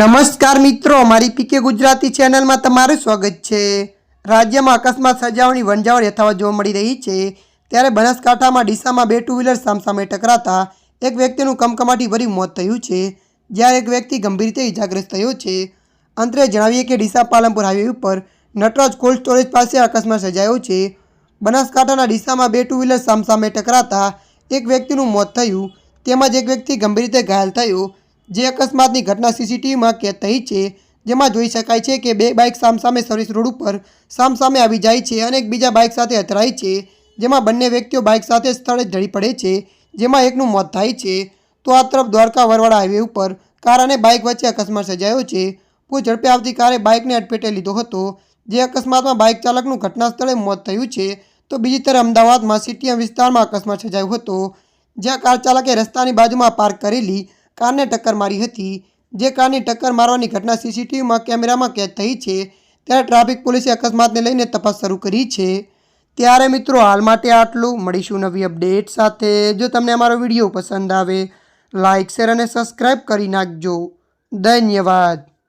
નમસ્કાર મિત્રો મારી પીકે ગુજરાતી ચેનલમાં તમારું સ્વાગત છે. રાજ્યમાં અકસ્માત સર્જાવાની વંજાવળ યથાવત જોવા મળી રહી છે. ત્યારે બનાસકાંઠામાં ડીસામાં બે ટુ વ્હીલર સામસામે ટકરાતા એક વ્યક્તિનું કમકમાટી ભરી મોત થયું છે જ્યારે એક વ્યક્તિ ગંભીર રીતે ઇજાગ્રસ્ત થયો છે. અંતરે જણાવીએ કે ડીસા પાલનપુર હાઈવે ઉપર નટરાજ કોલ્ડ સ્ટોરેજ પાસે અકસ્માત સર્જાયો છે. બનાસકાંઠાના ડીસામાં બે ટુ વ્હીલર સામસામે ટકરાતા એક વ્યક્તિનું મોત થયું, તેમજ એક વ્યક્તિ ગંભીર રીતે ઘાયલ થયો. જે અકસ્માતની ઘટના સીસીટીવીમાં કેદ થઈ છે, જેમાં જોઈ શકાય છે કે બે બાઇક સામસામે સર્વિસ રોડ ઉપર સામસામે આવી જાય છે અને એકબીજા બાઇક સાથે અથડાય છે, જેમાં બંને વ્યક્તિઓ બાઇક સાથે સ્થળે ઢળી પડે છે, જેમાં એકનું મોત થાય છે. તો આ તરફ દ્વારકા વરવાડા હાઈવે ઉપર કાર અને બાઇક વચ્ચે અકસ્માત સર્જાયો છે. પૂર ઝડપે આવતી કારે બાઇકને અડફેટે લીધો હતો. જે અકસ્માતમાં બાઇક ચાલકનું ઘટના સ્થળે મોત થયું છે. તો બીજી તરફ અમદાવાદમાં સિટી વિસ્તારમાં અકસ્માત સર્જાયો હતો, જ્યાં કાર ચાલકે રસ્તાની બાજુમાં પાર્ક કરેલી કારને ટક્કર મારી હતી? જે કારની ટક્કર મારવાની ઘટના સીસીટીવીમાં કેમેરામાં કેદ થઈ છે, ત્યારે ટ્રાફિક પોલીસે અકસ્માતને લઈને તપાસ શરૂ કરી છે. ત્યારે મિત્રો, હાલ માટે આટલું. મળીશું નવી અપડેટ સાથે. જો તમને અમારો વીડિયો પસંદ આવે લાઇક શેર અને સબસ્ક્રાઈબ કરી નાખજો. ધન્યવાદ.